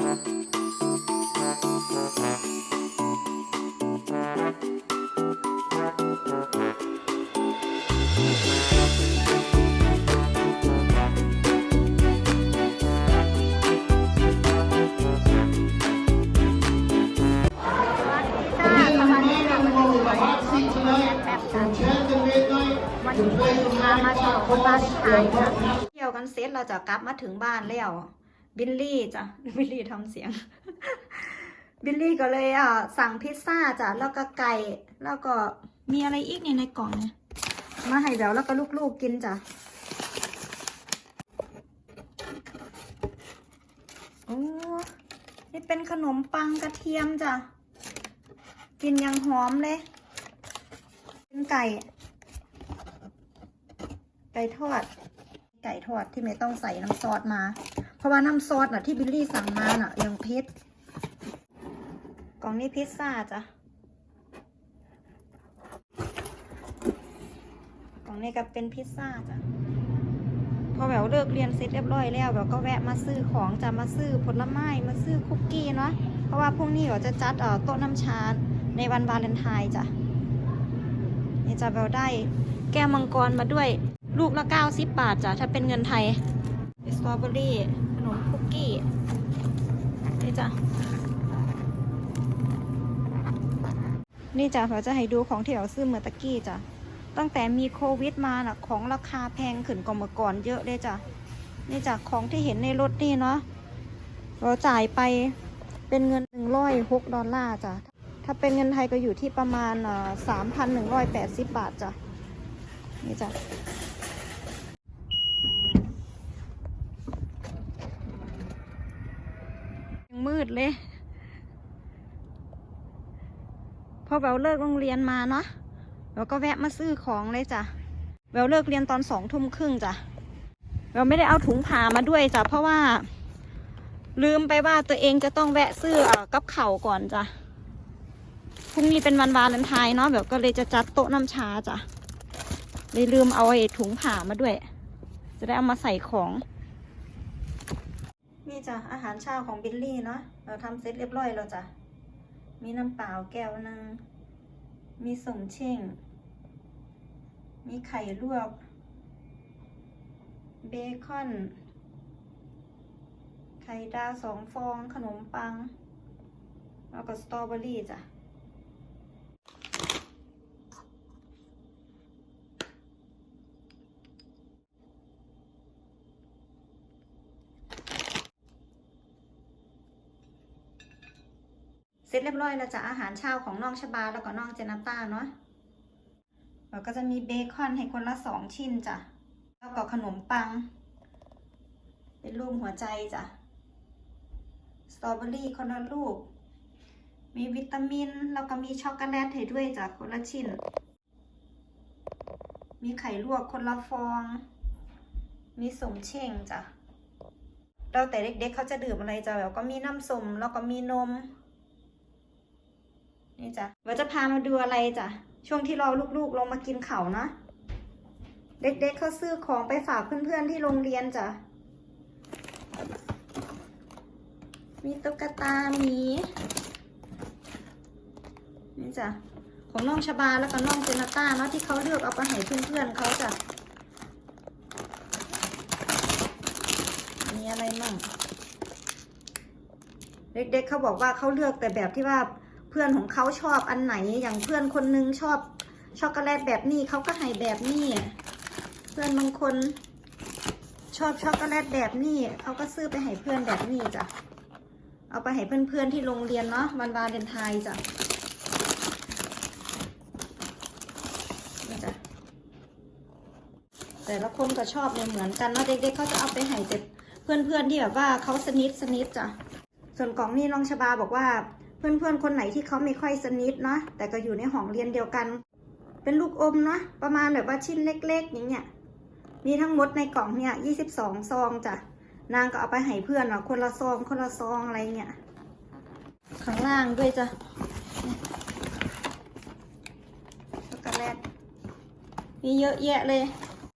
วันนี้พมาชมบ้านไทยค่ะเที่ยวกันเสร็จเราจะกลับมาถึงบ้านแล้ว บิลลี่จ้ะบิลลี่ทำเสียง บิลลี่ก็เลยอะสั่งพิซซ่าจ้ะแล้วก็ไก่แล้วก็มีอะไรอีกเนี่ยในกล่องเนี่ยมาให้แววแล้วก็ลูกๆกินจ้ะโอ้นี่เป็นขนมปังกระเทียมจ้ะกินยังหอมเลยเป็นไก่ ไก่ทอด ไก่ทอดที่ไม่ต้องใส่น้ำซอสมา เพราะว่าน้ำซอสน่ะที่บิลลี่สั่งมาน่ะยังเผ็ดกล่องนี้พิซซ่าจ้ะกล่องนี้ก็เป็นพิซซ่าจ้ะพอแบบเลิกเรียนเสร็จเรียบร้อยแล้วแบบก็แวะมาซื้อของจะมาซื้อผลไม้มาซื้อคุกกี้เนาะเพราะว่าพรุ่งนี้เราจะจัดต่อโต๊ะน้ำชาในวันวาเลนไทน์จ้ะนี่จะแบบได้แก้วมังกรมาด้วย ลูกละ90บบาทจ้ะถ้าเป็นเงินไทยสตรอเบอรี่ กี้นี่จ้ะนี่จ้ะเราจะให้ดูของที่เราซื้อเมื่อตะกี้จ้ะตั้งแต่มีโควิดมาน่ะของราคาแพงขึ้นกว่าเมื่อก่อนเยอะเลยจ้ะนี่จ้ะของที่เห็นในรถนี่เนาะเราจ่ายไปเป็นเงิน106ดอลลาร์จ้ะถ้าเป็นเงินไทยก็อยู่ที่ประมาณสามพันหนึ่งร้อยแปดสิบบาทจ้ะนี่จ้ะ ยัง มืดเลย พอแววเลิกโรงเรียนมาเนาะเราก็แวะมาซื้อของเลยจ้ะแววเลิกเรียนตอนสองทุ่มครึ่งจ้ะแววไม่ได้เอาถุงผ่ามาด้วยจ้ะเพราะว่า ลืมไปว่าตัวเองจะต้องแวะซื้อกับเข่าก่อนจ้ะพรุ่งนี้เป็นวันวาเลนไทน์เนาะแบบก็เลยจะจัดโต๊ะน้ำชาจ้ะเลยลืมเอาไอ้ถุงผ่ามาด้วย จะได้เอามาใส่ของ นี่จ้ะอาหารเช้าของบิลลี่เนาะเราทำเสร็จเรียบร้อยแล้วจ้ะมีน้ำเปล่าแก้วหนึ่งมีสมเช่ง มีไข่ลวก เบคอน ไข่ดาวสองฟองขนมปัง แล้วก็สตรอเบอรี่จ้ะ เสร็จเรียบร้อยแล้วจ้ะอาหารเช้าของน้องชบาแล้วก็น้องเจนาต้าเนาะแล้วก็จะมีเบคอนให้คนละสองชิ้นจ้ะ แล้วก็ขนมปัง เป็นรูปหัวใจจ้ะ สตรอเบอรี่คนละลูก มีวิตามิน แล้วก็มีช็อกโกแลตให้ด้วยจ้ะคนละชิ้น มีไข่ลวกคนละฟอง มีสมเช่งจ้ะแล้วแต่เด็กๆเขาจะดื่มอะไรจ้ะแล้วก็มีน้ำส้มแล้วก็มีนม นี่จ้ะเราจะพามาดูอะไรจ้ะ ช่วงที่รอลูกๆลงมากินเขานะ เด็กๆเเขาซื้อของไปฝากเพื่อนๆที่โรงเรียนจ้ะ มีตุ๊กตาหมีนี่จ้ะ ของน้องชบาแล้วก็น้องเจนาต้าเนาะที่เขาเลือกเอาไปให้เพื่อนๆเขาจ้ะ มีอะไรมั่งเด็กๆเเขาบอกว่าเขาเลือกแต่แบบที่ว่า เพื่อนของเขาชอบอันไหนอย่างเพื่อนคนนึงชอบช็อกโกแลตแบบนี้เขาก็ให้แบบนี้ เพื่อนบางคนชอบช็อกโกแลตแบบนี้เขาก็ซื้อไปให้เพื่อนแบบนี้จ้ะเอาไปให้เพื่อนๆที่โรงเรียนเนาะวันวาเลนไทน์จ้ะนี่จ้ะแต่ละคนก็ชอบไม่เหมือนกันเนาะเด็กๆเขาจะเอาไปให้แต่เพื่อนๆที่แบบว่าเขาสนิทสนิทจ้ะส่วนกล่องนี้น้องชบาบอกว่า เพื่อนๆ คนไหนที่เขาไม่ค่อยสนิทเนาะแต่ก็อยู่ในห้องเรียนเดียวกัน เป็นลูกอมเนาะประมาณแบบว่าชิ้นเล็กๆอย่างเงี้ยมีทั้งหมดในกล่องเนี่ยยี่สิบสองซองจ้ะนางก็เอาไปให้เพื่อนเนาะคนละซองคนละซองอะไรเงี้ยข้างล่างด้วยจ้ะช็อกโกแลตมีเยอะแยะเลย